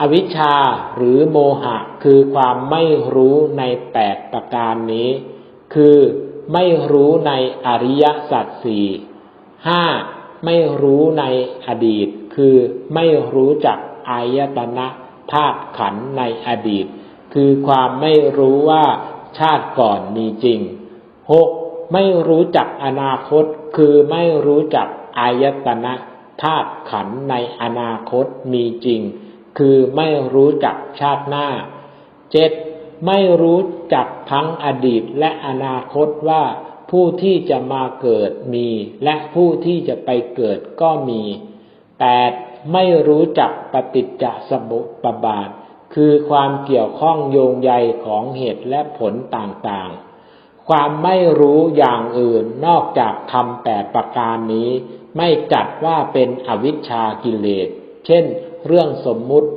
อวิชชาหรือโมหะคือความไม่รู้ในแปดประการนี้ คือไม่รู้ในอริยสัจสี่ห้าไม่รู้ในอดีต คือไม่รู้จักอายตนะธาตุขันในอดีต คือความไม่รู้ว่าชาติก่อนมีจริงหกไม่รู้จักอนาคต คือไม่รู้จักอายตนะธาตุขันในอนาคตมีจริง คือไม่รู้จักชาติหน้าเจ็ดไม่รู้จักทั้งอดีตและอนาคตว่าผู้ที่จะมาเกิดมี และผู้ที่จะไปเกิดก็มีแปดไม่รู้จักปฏิจจสมุปบาท คือความเกี่ยวข้องโยงใยของเหตุและผลต่างๆ ความไม่รู้อย่างอื่นนอกจากทำแปดประการนี้ ไม่จัดว่าเป็นอวิชชากิเลส เช่น เรื่องสมมุติ